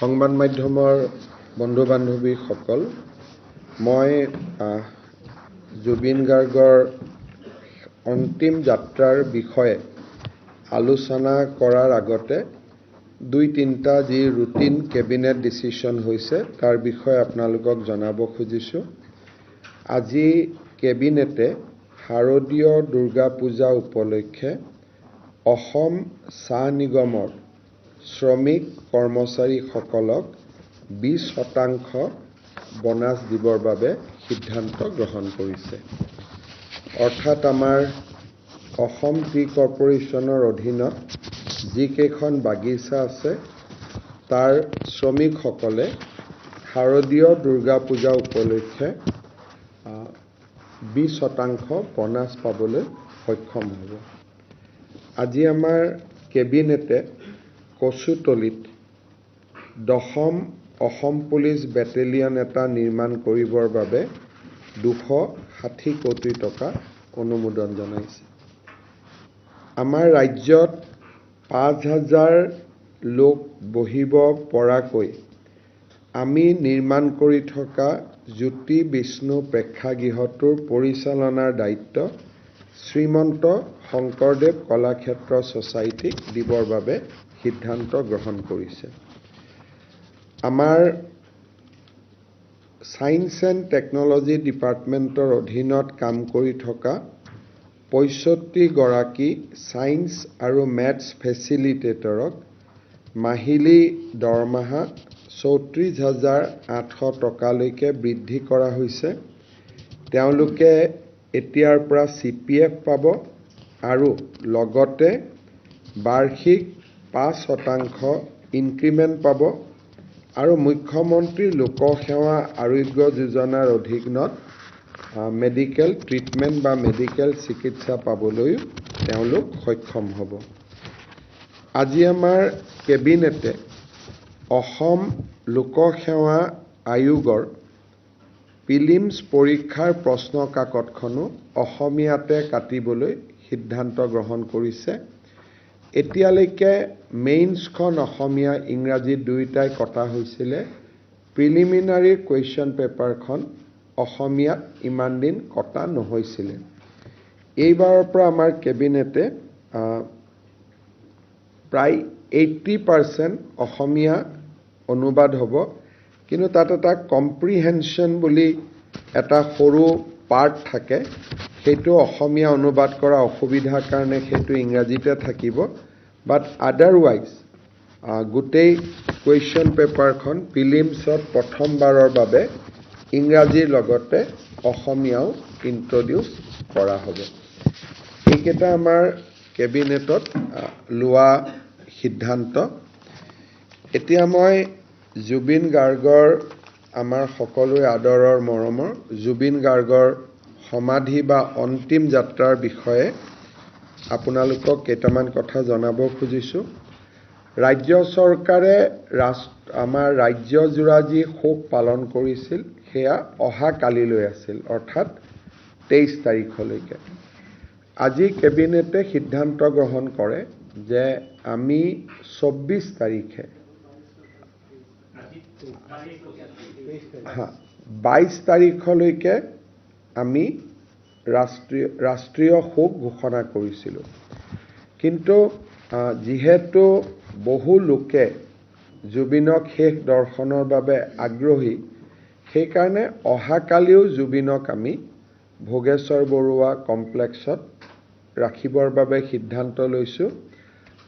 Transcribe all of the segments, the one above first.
সংবাদ মাধ্যমৰ বন্ধু বান্ধৱীসকল মই জুবিন গাৰ্গৰ অন্তিম যাত্ৰাৰ বিষয়ে আলোচনা কৰাৰ আগতে দুই তিনিটা যি ৰুটিন কেবিনেট ডিচিশ্যন হৈছে তাৰ বিষয়ে আপোনালোকক জনাব খুজিছোঁ। আজি কেবিনেটে শাৰদীয় দুৰ্গা পূজা উপলক্ষে অসম চাহ নিগমৰ শ্ৰমিক কৰ্মচাৰীসকলক বিছ শতাংশ বনাছ দিবৰ বাবে সিদ্ধান্ত গ্ৰহণ কৰিছে। অৰ্থাৎ আমাৰ অসম টি কৰ্পৰেশ্যনৰ অধীনত যিকেইখন বাগিচা আছে তাৰ শ্ৰমিকসকলে শাৰদীয় দুৰ্গা পূজা উপলক্ষে বিছ শতাংশ বনাছ পাবলৈ সক্ষম হ'ব। আজি আমাৰ কেবিনেটে কচুতলিত দশম অসম পুলিচ বেটেলিয়ন এটা নিৰ্মাণ কৰিবৰ বাবে দুশ ষাঠি কোটি টকা অনুমোদন জনাইছে। আমাৰ ৰাজ্যত পাঁচ হাজাৰ লোক বহিব পৰাকৈ আমি নিৰ্মাণ কৰি থকা জ্যোতি বিষ্ণু প্ৰেক্ষাগৃহটোৰ পৰিচালনাৰ দায়িত্ব শ্ৰীমন্ত শংকৰদেৱ কলাক্ষেত্ৰ ছ'চাইটিক দিবৰ বাবে সিদ্ধান্ত গ্ৰহণ কৰিছে। আমাৰ ছায়েন্স এণ্ড টেকন'লজি ডিপাৰ্টমেণ্টৰ অধীনত কাম কৰি থকা পঁয়ষষ্ঠিগৰাকী ছায়েন্স আৰু মেথছ ফেচিলিটেটৰক মাহিলী দৰমহা চৌত্ৰিছ হাজাৰ আঠশ টকালৈকে বৃদ্ধি কৰা হৈছে। তেওঁলোকে এতিয়াৰ পৰা চি পি এফ পাব আৰু লগতে বাৰ্ষিক পাঁচ শতাংশ ইনক্ৰিমেণ্ট পাব আৰু মুখ্যমন্ত্ৰী লোকসেৱা আৰোগ্য যোজনাৰ অধীনত মেডিকেল ট্ৰিটমেণ্ট বা মেডিকেল চিকিৎসা পাবলৈও তেওঁলোক সক্ষম হ'ব। আজি আমাৰ কেবিনেটে অসম লোকসেৱা আয়োগৰ প্ৰিলিমছ পৰীক্ষাৰ প্ৰশ্ন কাকতখনো অসমীয়াতে কাটিবলৈ সিদ্ধান্ত গ্ৰহণ কৰিছে। এতিয়ালৈকে মেইনছখন অসমীয়া ইংৰাজী দুয়োটাই কটা হৈছিলে। প্ৰিলিমিনাৰী কুৱেশ্যন পেপাৰখন অসমীয়াত ইমান দিন কটা নহৈছিলে। এইবাৰৰ পৰা আমাৰ কেবিনেটে প্ৰায় এইট্টি পাৰ্চেণ্ট অসমীয়া অনুবাদ হ'ব। কিন্তু তাত এটা কম্প্ৰিহেনশ্যন বুলি এটা সৰু পাৰ্ট থাকে। সেইটো অসমীয়া অনুবাদ কৰা অসুবিধাৰ কাৰণে সেইটো ইংৰাজীতে থাকিব। বাট আদাৰৱাইজ গোটেই কুৱেশ্যন পেপাৰখন প্ৰিলিমছত প্ৰথমবাৰৰ বাবে ইংৰাজীৰ লগতে অসমীয়াও ইণ্ট্ৰডিউচ কৰা হ'ব। এইকেইটা আমাৰ কেবিনেটত লোৱা সিদ্ধান্ত। এতিয়া মই জুবিন গাৰ্গৰ আমাৰ সকলোৰে আদৰৰ মৰমৰ জুবিন গাৰ্গৰ সমাধি বা অন্তিম যাত্ৰাৰ বিষয়ে আপোনালোকক কেইটামান কথা জনাব খুজিছোঁ। ৰাজ্য চৰকাৰে ৰাষ্ট আমাৰ ৰাজ্যজোৰা যি শোক পালন কৰিছিল সেয়া অহা কালিলৈ আছিল অৰ্থাৎ তেইছ তাৰিখলৈকে। আজি কেবিনেটে সিদ্ধান্ত গ্ৰহণ কৰে যে আমি চৌব্বিছ তাৰিখে বাইছ তাৰিখলৈকে আমি ৰাষ্ট্ৰীয় ৰাষ্ট্ৰীয় শোক ঘোষণা কৰিছিলোঁ। কিন্তু যিহেতু বহু লোকে জুবিনক শেষ দৰ্শনৰ বাবে আগ্ৰহী সেইকাৰণে অহাকালিও জুবিনক আমি ভোগেশ্বৰ বৰুৱা কমপ্লেক্সত ৰাখিবৰ বাবে সিদ্ধান্ত লৈছোঁ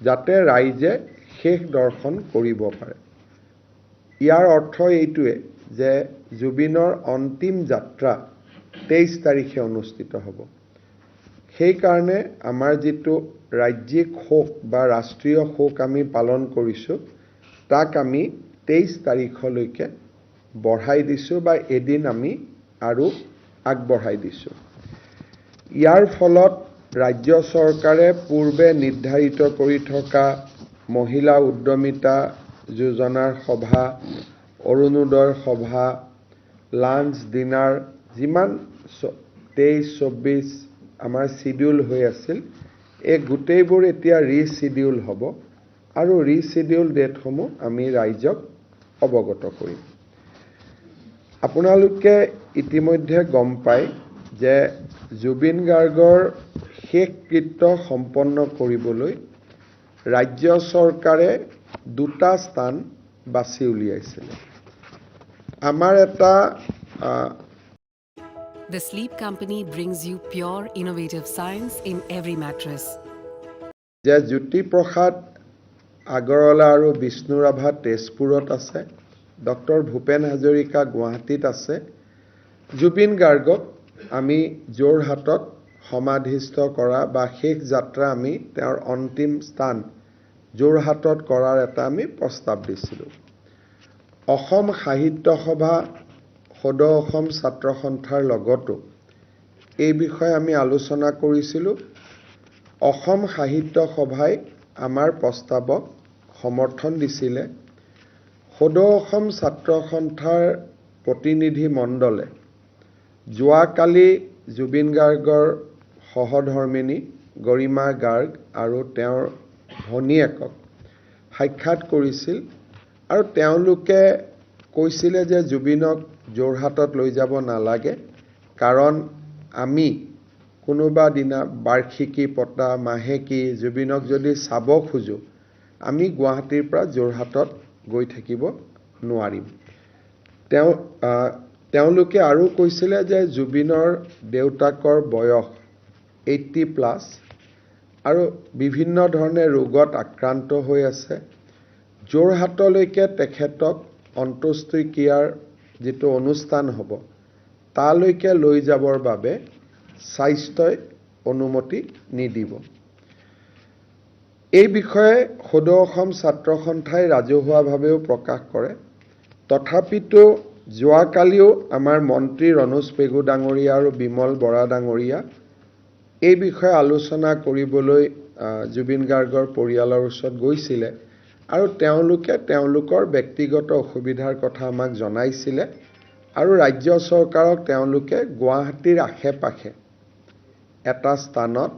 যাতে ৰাইজে শেষ দৰ্শন কৰিব পাৰে। ইয়াৰ অৰ্থ এইটোৱে যে জুবিনৰ অন্তিম যাত্ৰা তেইছ তাৰিখে অনুষ্ঠিত হ'ব। সেইকাৰণে আমাৰ যিটো ৰাজ্যিক শোক বা ৰাষ্ট্ৰীয় শোক আমি পালন কৰিছোঁ তাক আমি তেইছ তাৰিখলৈকে বঢ়াই দিছোঁ বা এদিন আমি আৰু আগবঢ়াই দিছোঁ। ইয়াৰ ফলত ৰাজ্য চৰকাৰে পূৰ্বে নিৰ্ধাৰিত কৰি থকা মহিলা উদ্যমিতা যোজনাৰ সভা অৰুণোদয় সভা লাঞ্চ ডিনাৰ যিমান তেইছ চৌব্বিছ আমাৰ চিডিউল হৈ আছিল এই গোটেইবোৰ এতিয়া ৰিচিডিউল হ'ব আৰু ৰিচিডিউল ডেটসমূহ আমি ৰাইজক অৱগত কৰিম। আপোনালোকে ইতিমধ্যে গম পায় যে জুবিন গাৰ্গৰ শেষকৃত্য সম্পন্ন কৰিবলৈ ৰাজ্য চৰকাৰে দুটা স্থান বাছি উলিয়াইছিলে আমাৰ এটা The Sleep Company brings you pure, innovative science in every mattress. যে জ্যোতিপ্ৰসাদ আগৰৱালা আৰু বিষ্ণুৰাভা তেজপুৰত আছে ডক্টৰ ভূপেন হাজৰিকা গুৱাহাটীত আছে জুবিন গাৰ্গক আমি যোৰহাটত সমাধিস্থ কৰা বা শেষ যাত্ৰা আমি তেওঁৰ অন্তিম স্থান যোৰহাটত কৰাৰ এটা আমি প্ৰস্তাৱ দিছিলোঁ। অসম সাহিত্য সভা সদৌ অসম ছাত্ৰ সন্থাৰ লগতো এই বিষয়ে আমি আলোচনা কৰিছিলোঁ। অসম সাহিত্য সভাই আমাৰ প্ৰস্তাৱক সমৰ্থন দিছিলে। সদৌ অসম ছাত্ৰ সন্থাৰ প্ৰতিনিধি মণ্ডলে যোৱাকালি জুবিন গাৰ্গৰ সহধৰ্মিনী গৰিমা গাৰ্গ আৰু তেওঁৰ ভনীয়েকক সাক্ষাৎ কৰিছিল আৰু তেওঁলোকে কৈছিলে যে জুবিনক যোৰহাটত লৈ যাব নালাগে কাৰণ আমি কোনোবা দিনা বাৰ্ষিকী পতা মাহেকী জুবিনক যদি চাব খোজোঁ আমি গুৱাহাটীৰ পৰা যোৰহাটত গৈ থাকিব নোৱাৰিম। তেওঁ তেওঁলোকে আৰু কৈছিলে যে জুবিনৰ দেউতাকৰ বয়স এইট্টি প্লাছ আৰু বিভিন্ন ধৰণে ৰোগত আক্ৰান্ত হৈ আছে। যোৰহাটলৈকে তেখেতক অন্ত্যেষ্টিক্ৰিয়াৰ যিটো অনুষ্ঠান হ'ব তালৈকে লৈ যাবৰ বাবে স্বাস্থ্যই অনুমতি নিদিব। এই বিষয়ে সদৌ অসম ছাত্ৰ সন্থাই ৰাজহুৱাভাৱেও প্ৰকাশ কৰে। তথাপিতো যোৱাকালিও আমাৰ মন্ত্ৰী ৰণোজ পেগু ডাঙৰীয়া আৰু বিমল বৰা ডাঙৰীয়া এই বিষয়ে আলোচনা কৰিবলৈ জুবিন গাৰ্গৰ পৰিয়ালৰ ওচৰত গৈছিলে আৰু তেওঁলোকে তেওঁলোকৰ ব্যক্তিগত অসুবিধাৰ কথা আমাক জনাইছিলে আৰু ৰাজ্য চৰকাৰক তেওঁলোকে গুৱাহাটীৰ আশে পাশে এটা স্থানত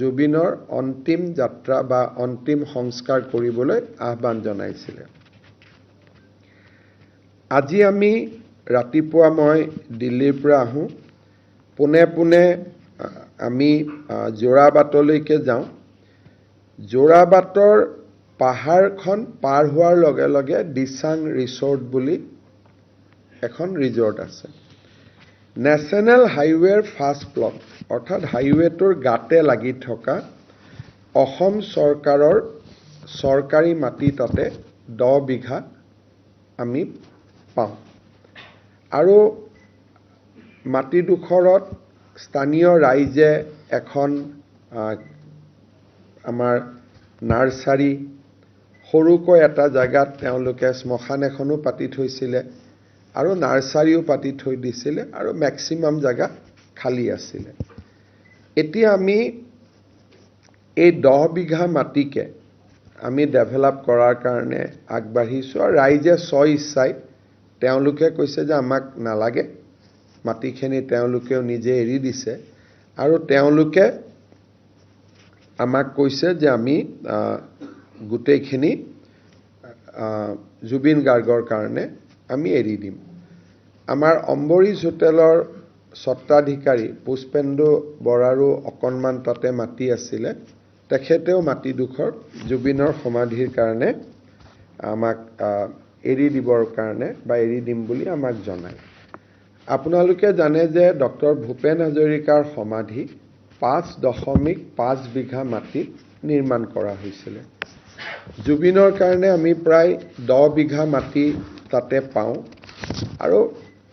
জুবিনৰ অন্তিম যাত্ৰা বা অন্তিম সংস্কাৰ কৰিবলৈ আহ্বান জনাইছিলে। আজি আমি ৰাতিপুৱা মই দিল্লীৰ পৰা আহোঁ। পোনে পোনে আমি যোৰাবাটলৈকে যাওঁ। যোৰাবাটৰ পাহাৰখন পাৰ হোৱাৰ লগে লগে দিচাং ৰিচৰ্ট বুলি এখন ৰিজৰ্ট আছে। নেশ্যনেল হাইৱেৰ ফাৰ্ষ্ট ব্লক অৰ্থাৎ হাইৱেটোৰ গাতে লাগি থকা অসম চৰকাৰৰ চৰকাৰী মাটি তাতে দহ বিঘা আমি পাওঁ। আৰু মাটিডোখৰত স্থানীয় ৰাইজে এখন আমাৰ নাৰ্চাৰী সৰুকৈ এটা জেগাত তেওঁলোকে শ্মশান এখনো পাতি থৈছিলে আৰু নাৰ্চাৰীও পাতি থৈ দিছিলে আৰু মেক্সিমাম জেগা খালী আছিলে। এতিয়া আমি এই দহ বিঘা মাটিকে আমি ডেভেলপ কৰাৰ কাৰণে আগবাঢ়িছোঁ আৰু ৰাইজে স্ব ইচ্ছাই তেওঁলোকে কৈছে যে আমাক নালাগে। মাটিখিনি তেওঁলোকেও নিজে এৰি দিছে। আৰু তেওঁলোকে আমাক কৈছে যে আমি গোটেইখিনি জুবিন গাৰ্গৰ কাৰণে আমি এৰি দিম। আমাৰ অম্বৰীজ হোটেলৰ স্বত্বাধিকাৰী পুষ্পেন্দু বৰাৰো অকণমান তাতে মাটি আছিলে। তেখেতেও মাটিডোখৰ জুবিনৰ সমাধিৰ কাৰণে আমাক এৰি দিবৰ কাৰণে বা এৰি দিম বুলি আমাক জনায়। আপোনালোকে জানে যে ডক্টৰ ভূপেন হাজৰিকাৰ সমাধি পাঁচ দশমিক পাঁচ বিঘা মাটিত নিৰ্মাণ কৰা হৈছিলে। জুবিনৰ কাৰণে আমি প্ৰায় দহ বিঘা মাটি তাতে পাওঁ আৰু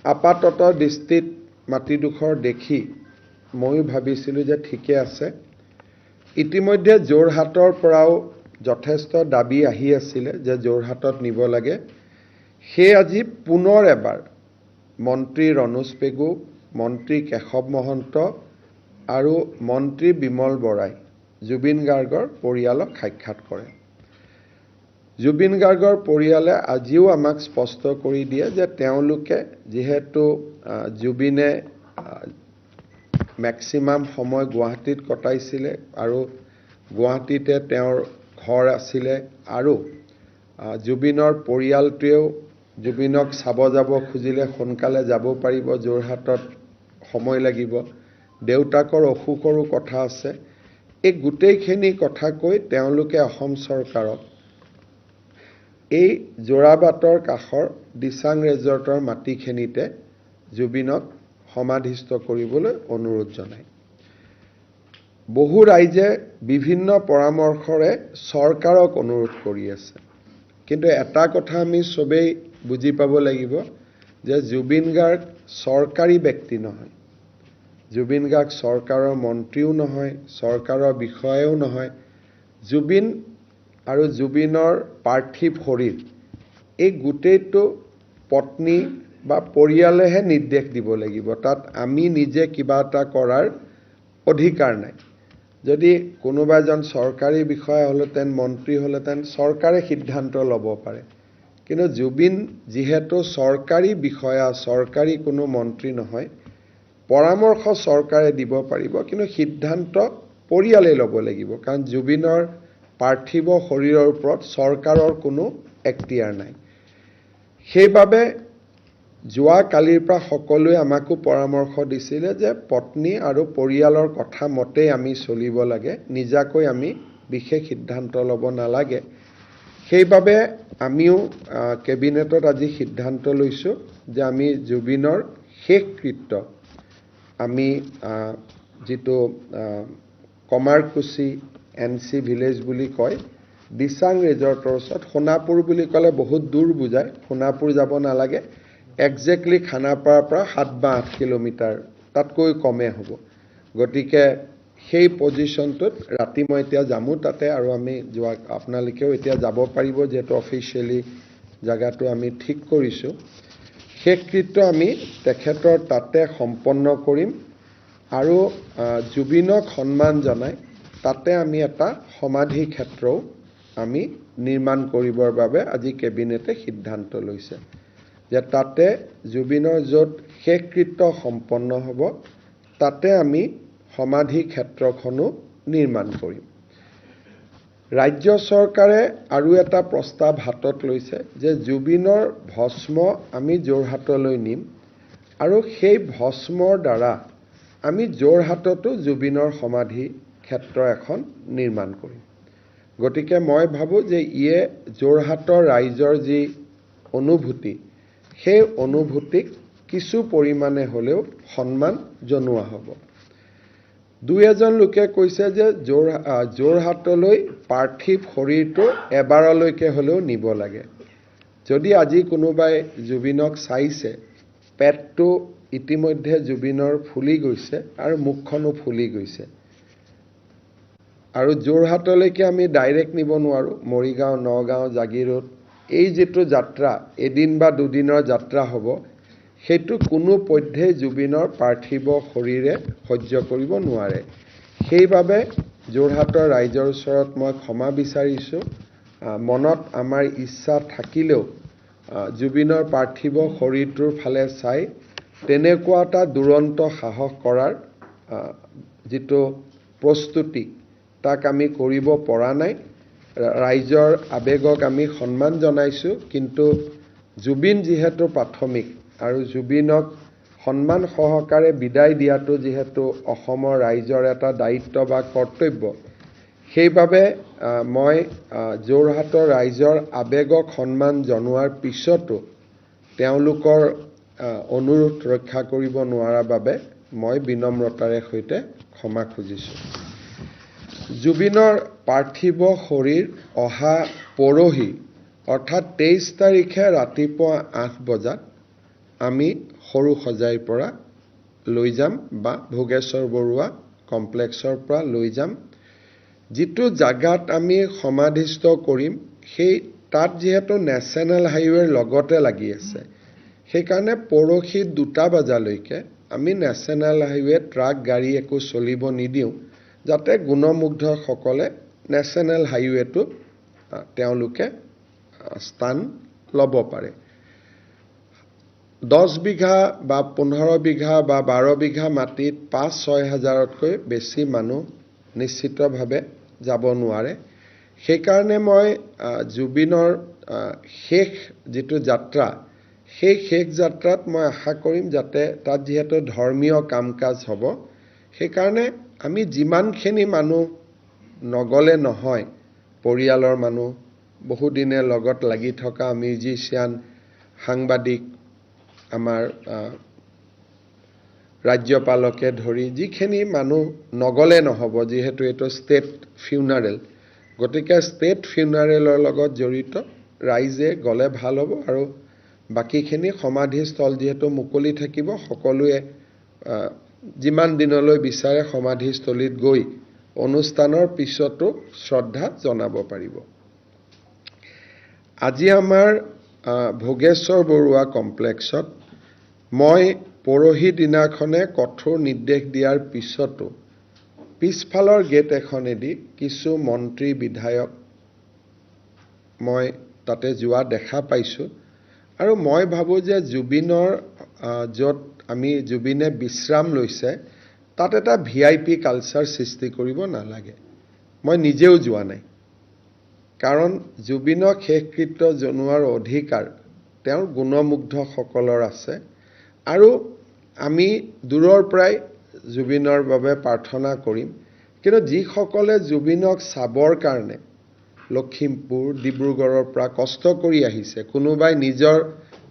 আপাতত দৃষ্টিত মাটিডোখৰ দেখি ময়ো ভাবিছিলোঁ যে ঠিকে আছে। ইতিমধ্যে যোৰহাটৰ পৰাও যথেষ্ট দাবী আহি আছিলে যে যোৰহাটত নিব লাগে। সেই আজি পুনৰ এবাৰ মন্ত্ৰী ৰণোজ পেগু মন্ত্ৰী কেশৱ মহন্ত আৰু মন্ত্ৰী বিমল বৰাই জুবিন গাৰ্গৰ পৰিয়ালক সাক্ষাৎ কৰে। জুবিন গাৰ্গৰ পৰিয়ালে আজিও আমাক স্পষ্ট কৰি দিয়ে যে তেওঁলোকে যিহেতু জুবিনে মেক্সিমাম সময় গুৱাহাটীত কটাইছিলে আৰু গুৱাহাটীতে তেওঁৰ ঘৰ আছিলে আৰু জুবিনৰ পৰিয়ালটোৱেও জুবিনক চাব যাব খুজিলে সোনকালে যাব পাৰিব যোৰহাটত সময় লাগিব। দেউতাকৰ অসুখৰো কথা আছে। এই গোটেইখিনি কথা কৈ তেওঁলোকে অসম চৰকাৰক এই যোৰাবাটৰ কাষৰ দিচাং ৰেজৰ্টৰ মাটিখিনিতে জুবিনক সমাধিস্থ কৰিবলৈ অনুৰোধ জনায়। বহু ৰাইজে বিভিন্ন পৰামৰ্শৰে চৰকাৰক অনুৰোধ কৰি আছে। কিন্তু এটা কথা আমি চবেই বুজি পাব লাগিব যে জুবিন গাৰ্গ চৰকাৰী ব্যক্তি নহয়। জুবিন গাৰ্গ চৰকাৰৰ মন্ত্ৰীও নহয় চৰকাৰৰ বিষয়াও নহয়। জুবিন আৰু জুবিনৰ পাৰ্থিৱ শৰীৰ এই গোটেইটো পত্নী বা পৰিয়ালেহে নিৰ্দেশ দিব লাগিব। তাত আমি নিজে কিবা এটা কৰাৰ অধিকাৰ নাই। যদি কোনোবা এজন চৰকাৰী বিষয়া হ'লহেঁতেন মন্ত্ৰী হ'লহেঁতেন চৰকাৰে সিদ্ধান্ত ল'ব পাৰে। কিন্তু জুবিন যিহেতু চৰকাৰী বিষয়া চৰকাৰী কোনো মন্ত্ৰী নহয় পৰামৰ্শ চৰকাৰে দিব পাৰিব কিন্তু সিদ্ধান্ত পৰিয়ালে ল'ব লাগিব। কাৰণ জুবিনৰ পাৰ্থিৱ শৰীৰৰ ওপৰত চৰকাৰৰ কোনো এখতিয়াৰ নাই। সেইবাবে যোৱা কালিৰ পৰা সকলোৱে আমাকো পৰামৰ্শ দিছিলে যে পত্নী আৰু পৰিয়ালৰ কথা মতেই আমি চলিব লাগে নিজাকৈ আমি বিশেষ সিদ্ধান্ত ল'ব নালাগে। সেইবাবে আমিও কেবিনেটত আজি সিদ্ধান্ত লৈছোঁ যে আমি জুবিনৰ শেষ কৃত্য আমি যিটো কমাৰকুছি এন চি ভিলেজ বুলি কয় দিচাং ৰিজৰ্টৰ ওচৰত সোণাপুৰ বুলি ক'লে বহুত দূৰ বুজায় সোণাপুৰ যাব নালাগে একজেক্টলি খানাপাৰাৰ পৰা সাত বা আঠ কিলোমিটাৰ তাতকৈ কমে হ'ব। গতিকে সেই পজিশ্যনটোত ৰাতি মই এতিয়া যামো তাতে আৰু আমি যোৱা আপোনালোকেও এতিয়া যাব পাৰিব যিহেতু অফিচিয়েলি জেগাটো আমি ঠিক কৰিছোঁ। শেষকৃত্য আমি তেখেতৰ তাতে সম্পন্ন কৰিম আৰু জুবিনক সন্মান জনাই তাতে আমি এটা সমাধি ক্ষেত্ৰও আমি নিৰ্মাণ কৰিবৰ বাবে আজি কেবিনেটে সিদ্ধান্ত লৈছে যে তাতে জুবিনৰ য'ত শেষকৃত্য সম্পন্ন হ'ব তাতে আমি সমাধি ক্ষেত্ৰখনো নিৰ্মাণ কৰিম। ৰাজ্য চৰকাৰে আৰু এটা প্ৰস্তাৱ হাতত লৈছে যে জুবিনৰ ভস্ম আমি যোৰহাটলৈ নিম আৰু সেই ভস্মৰ দ্বাৰা আমি যোৰহাটতো জুবিনৰ সমাধি ক্ষেত্ৰ এখন নিৰ্মাণ কৰিম। গতিকে মই ভাবোঁ যে ইয়ে যোৰহাটৰ ৰাইজৰ যি অনুভূতি সেই অনুভূতিক কিছু পৰিমাণে হ'লেও সন্মান জনোৱা হ'ব। দুই এজন লোকে কৈছে যে যোৰ আহ, যোৰহাটলৈ পাৰ্থিৱ শৰীৰটো এবাৰলৈকে হ'লেও নিব লাগে। যদি আজি কোনোবাই জুবিনক চাইছে পেটটো ইতিমধ্যে জুবিনৰ ফুলি গৈছে আৰু মুখখনো ফুলি গৈছে। আৰু যোৰহাটলৈকে আমি ডাইৰেক্ট নিব নোৱাৰোঁ। মৰিগাঁও নগাঁও জাগিৰোড এই যিটো যাত্ৰা এদিন বা দুদিনৰ যাত্ৰা হ'ব সেইটো কোনো পধ্যেই জুবিনৰ পাৰ্থিৱ শৰীৰে সহ্য কৰিব নোৱাৰে। সেইবাবে যোৰহাটৰ ৰাইজৰ ওচৰত মই ক্ষমা বিচাৰিছোঁ। মনত আমাৰ ইচ্ছা থাকিলেও জুবিনৰ পাৰ্থিৱ শৰীৰটোৰ ফালে চাই তেনেকুৱা এটা দুৰন্ত সাহস কৰাৰ যিটো প্ৰস্তুতি তাক আমি কৰিব পৰা নাই। ৰাইজৰ আৱেগক আমি সন্মান জনাইছোঁ। কিন্তু জুবিন যিহেতু প্ৰাথমিক আৰু জুবিনক সন্মান সহকাৰে বিদায় দিয়াটো যিহেতু অসমৰ ৰাইজৰ এটা দায়িত্ব বা কৰ্তব্য। সেইবাবে মই যোৰহাটৰ ৰাইজৰ আৱেগক সন্মান জনোৱাৰ পিছতো তেওঁলোকৰ অনুৰোধ ৰক্ষা কৰিব নোৱাৰাৰ বাবে মই বিনম্ৰতাৰে সৈতে ক্ষমা খুজিছোঁ। জুবিনৰ পাৰ্থিৱ শৰীৰ অহা পৰহি অৰ্থাৎ তেইছ তাৰিখে ৰাতিপুৱা আঠ বজাত আমি সৰু সজাইৰ পৰা লৈ যাম বা ভোগেশ্বৰ বৰুৱা কমপ্লেক্সৰ পৰা লৈ যাম। যিটো জাগাত আমি সমাধিস্থ কৰিম সেই তাত যিহেতু নেশ্যনেল হাইৱেৰ লগতে লাগি আছে। সেইকাৰণে পৰহি দুটা বজালৈকে আমি নেশ্যনেল হাইৱে ট্ৰাক গাড়ী একো চলিব নিদিওঁ যাতে গুণমুগ্ধসকলে নেশ্যনেল হাইৱেটোত আহ, তেওঁলোকে স্থান ল'ব পাৰে। দহ বিঘা বা পোন্ধৰ বিঘা বা বাৰ বিঘা মাটিত পাঁচ ছয় হাজাৰতকৈ বেছি মানুহ নিশ্চিতভাৱে যাব নোৱাৰে। সেইকাৰণে মই জুবিনৰ শেষ যিটো যাত্ৰা সেই শেষ যাত্ৰাত মই আশা কৰিম যাতে তাত যিহেতু ধৰ্মীয় কাম কাজ হ'ব সেইকাৰণে আমি যিমানখিনি মানুহ নগ'লে নহয় পৰিয়ালৰ মানুহ বহুদিনে লগত লাগি থকা মিউজিচিয়ান সাংবাদিক আমাৰ ৰাজ্যপালকে ধৰি যিখিনি মানুহ নগ'লে নহ'ব যিহেতু এইটো ষ্টেট ফিউনাৰেল গতিকে ষ্টেট ফিউনাৰেলৰ লগত জড়িত ৰাইজে গ'লে ভাল হ'ব আৰু বাকীখিনি সমাধিস্থল যিহেতু মুকলি থাকিব সকলোৱে যিমান দিনলৈ বিচাৰে সমাধিস্থলীত গৈ অনুষ্ঠানৰ পিছতো শ্ৰদ্ধা জনাব পাৰিব। আজি আমাৰ ভোগেশ্বৰ বৰুৱা কমপ্লেক্সত মই পৰহি দিনাখনে কঠোৰ নিৰ্দেশ দিয়াৰ পিছতো পিছফালৰ গেট এখনেদি কিছু মন্ত্ৰী বিধায়ক মই তাতে যোৱা দেখা পাইছোঁ। আৰু মই ভাবোঁ যে জুবিনৰ য'ত আমি জুবিনে বিশ্ৰাম লৈছে তাত এটা ভি আই পি কালচাৰ সৃষ্টি কৰিব নালাগে। মই নিজেও যোৱা নাই। কাৰণ জুবিনক শেষকৃত্য জনোৱাৰ অধিকাৰ তেওঁৰ গুণমুগ্ধসকলৰ আছে। আৰু আমি দূৰৰ পৰাই জুবিনৰ বাবে প্ৰাৰ্থনা কৰিম। কিন্তু যিসকলে জুবিনক চাবৰ কাৰণে লখিমপুৰ ডিব্ৰুগড়ৰ পৰা কষ্ট কৰি আহিছে কোনোবাই নিজৰ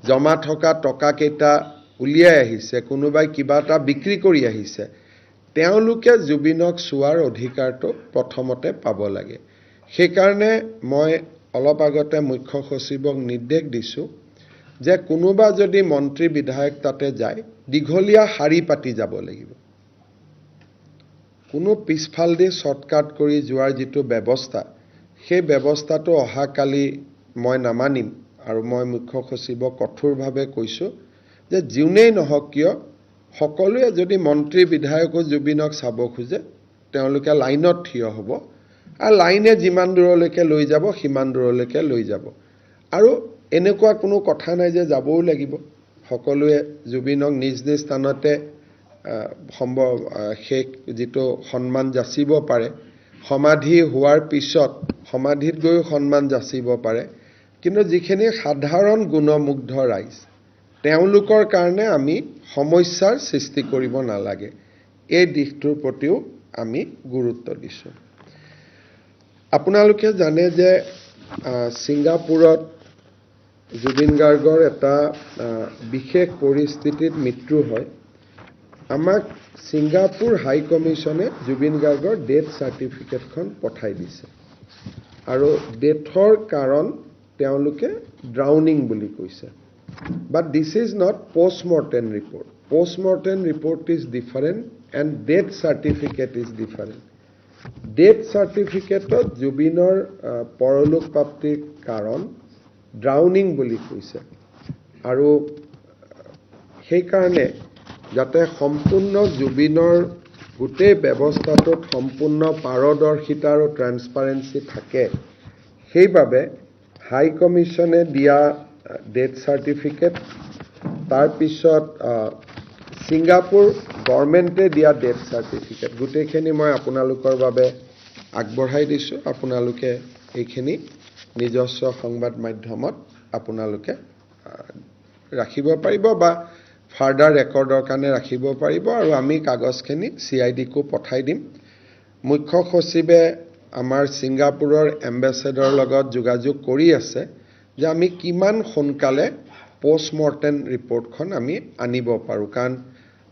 জমা থকা টকাকেইটা উলিয়াই আহিছে কোনোবাই কিবা এটা বিক্ৰী কৰি আহিছে তেওঁলোকে জুবিনক চোৱাৰ অধিকাৰটো প্ৰথমতে পাব লাগে। সেইকাৰণে মই অলপ আগতে মুখ্য সচিবক নিৰ্দেশ দিছোঁ যে কোনোবা যদি মন্ত্ৰী বিধায়ক তাতে যায় দীঘলীয়া শাৰী পাতি যাব লাগিব। কোনো পিছফালেদি শ্বৰ্টকাট কৰি যোৱাৰ যিটো ব্যৱস্থা সেই ব্যৱস্থাটো অহাকালি মই নামানিম আৰু মই মুখ্য সচিবক কঠোৰভাৱে কৈছোঁ যে যোনেই নহওক কিয় সকলোৱে যদি মন্ত্ৰী বিধায়কো জুবিনক চাব খোজে তেওঁলোকে লাইনত থিয় হ'ব। আৰু লাইনে যিমান দূৰলৈকে লৈ যাব সিমান দূৰলৈকে লৈ যাব। আৰু এনেকুৱা কোনো কথা নাই যে যাবও লাগিব। সকলোৱে জুবিনক নিজ নিজ স্থানতে সম্ভৱ শেষ যিটো সন্মান যাচিব পাৰে সমাধি হোৱাৰ পিছত সমাধিত গৈও সন্মান যাচিব পাৰে। কিন্তু যিখিনি সাধাৰণ গুণমুগ্ধ ৰাইজ তেওঁলোকৰ কাৰণে আমি সমস্যাৰ সৃষ্টি কৰিব নালাগে। এই দিশটোৰ প্ৰতিও আমি গুৰুত্ব দিছোঁ। আপোনালোকে জানে যে ছিংগাপুৰত জুবিন গাৰ্গৰ এটা বিশেষ পৰিস্থিতিত মৃত্যু হয়। আমাক ছিংগাপুৰ হাই কমিশ্যনে জুবিন গাৰ্গৰ ডেথ চাৰ্টিফিকেটখন পঠাই দিছে। আৰু ডেথৰ কাৰণ তেওঁলোকে ড্ৰাউনিং বুলি কৈছে। But this is not postmortem report postmortem report is different and death certificate is different death চাৰ্টিফিকেটত জুবিনৰ পৰলোক প্ৰাপ্তিৰ কাৰণ ড্ৰাউনিং বুলি কৈছে। আৰু সেইকাৰণে যাতে সম্পূৰ্ণ জুবিনৰ গোটেই ব্যৱস্থাটোত সম্পূৰ্ণ পাৰদৰ্শিতা আৰু ট্ৰেন্সপাৰেঞ্চি থাকে সেইবাবে হাই কমিশ্যনে দিয়া ডেথ চাৰ্টিফিকেট তাৰপিছত ছিংগাপুৰ গভৰ্ণমেণ্টে দিয়া ডেথ চাৰ্টিফিকেট। গোটেইখিনি মই আপোনালোকৰ বাবে আগবঢ়াই দিছোঁ। আপোনালোকে এইখিনি নিজস্ব সংবাদ মাধ্যমত আপোনালোকে ৰাখিব পাৰিব বা ফাৰ্ডাৰ ৰেকৰ্ডৰ কাৰণে ৰাখিব পাৰিব আৰু আমি কাগজখিনি চি আই ডিকো পঠাই দিম। মুখ্য সচিবে আমাৰ ছিংগাপুৰৰ এম্বেচেডৰ লগত যোগাযোগ কৰি আছে যে আমি কিমান সোনকালে পষ্টমৰ্টেম ৰিপৰ্টখন আমি আনিব পাৰোঁ। কাৰণ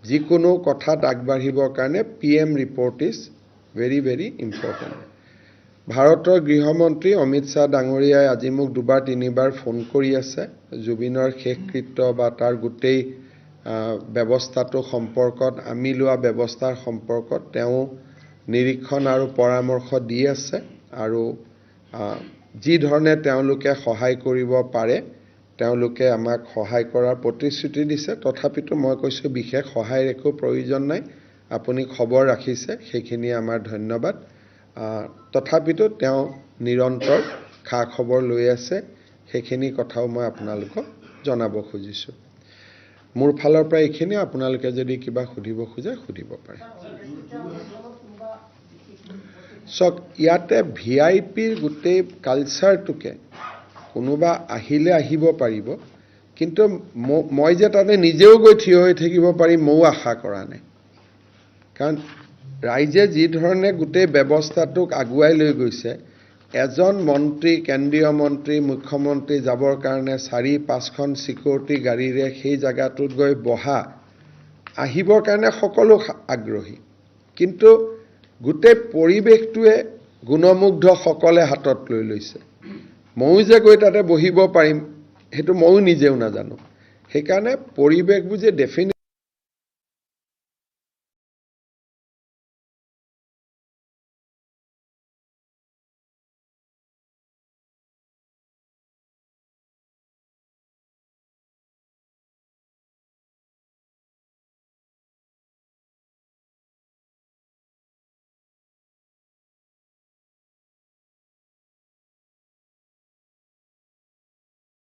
যিকোনো কথাত আগবাঢ়িবৰ কাৰণে P M report is very very important ভাৰতৰ গৃহমন্ত্ৰী অমিত শ্বাহ ডাঙৰীয়াই আজি মোক দুবাৰ তিনিবাৰ ফোন কৰি আছে। জুবিনৰ শেষকৃত্য বা তাৰ গোটেই ব্যৱস্থাটো সম্পৰ্কত আমি লোৱা ব্যৱস্থাৰ সম্পৰ্কত তেওঁ নিৰীক্ষণ আৰু পৰামৰ্শ দি আছে। আৰু আহ, যি ধৰণে তেওঁলোকে সহায় কৰিব পাৰে তেওঁলোকে আমাক সহায় কৰাৰ প্ৰতিশ্ৰুতি দিছে। তথাপিতো মই কৈছোঁ বিশেষ সহায়ৰ একো প্ৰয়োজন নাই। আপুনি খবৰ ৰাখিছে সেইখিনি আমাৰ ধন্যবাদ। তথাপিতো তেওঁ নিৰন্তৰ খা খবৰ লৈ আছে। সেইখিনি কথাও মই আপোনালোকক জনাব খুজিছোঁ। মোৰ ফালৰ পৰা এইখিনি আপোনালোকে যদি কিবা সুধিব খোজে সুধিব পাৰে। চাওক ইয়াতে ভি আই পিৰ গোটেই কালচাৰটোকে কোনোবা আহিলে আহিব পাৰিব। কিন্তু ম- মই যে তাতে নিজেও গৈ থিয় হৈ থাকিব পাৰিম ময়ো আশা কৰা নাই। কাৰণ ৰাইজে যি ধৰণে গোটেই ব্যৱস্থাটোক আগুৱাই লৈ গৈছে এজন মন্ত্ৰী কেন্দ্ৰীয় মন্ত্ৰী মুখ্যমন্ত্ৰী যাবৰ কাৰণে চাৰি পাঁচখন চিকিউৰিটি গাড়ীৰে সেই জেগাটোত গৈ বহা আহিবৰ কাৰণে সকলো আগ্ৰহী। কিন্তু গোটেই পৰিৱেশটোৱে গুণমুগ্ধসকলে হাতত লৈ লৈছে। ময়ো যে গৈ তাতে বহিব পাৰিম সেইটো ময়ো নিজেও নাজানো। সেইকাৰণে পৰিৱেশবোৰ যে ডেফিনেট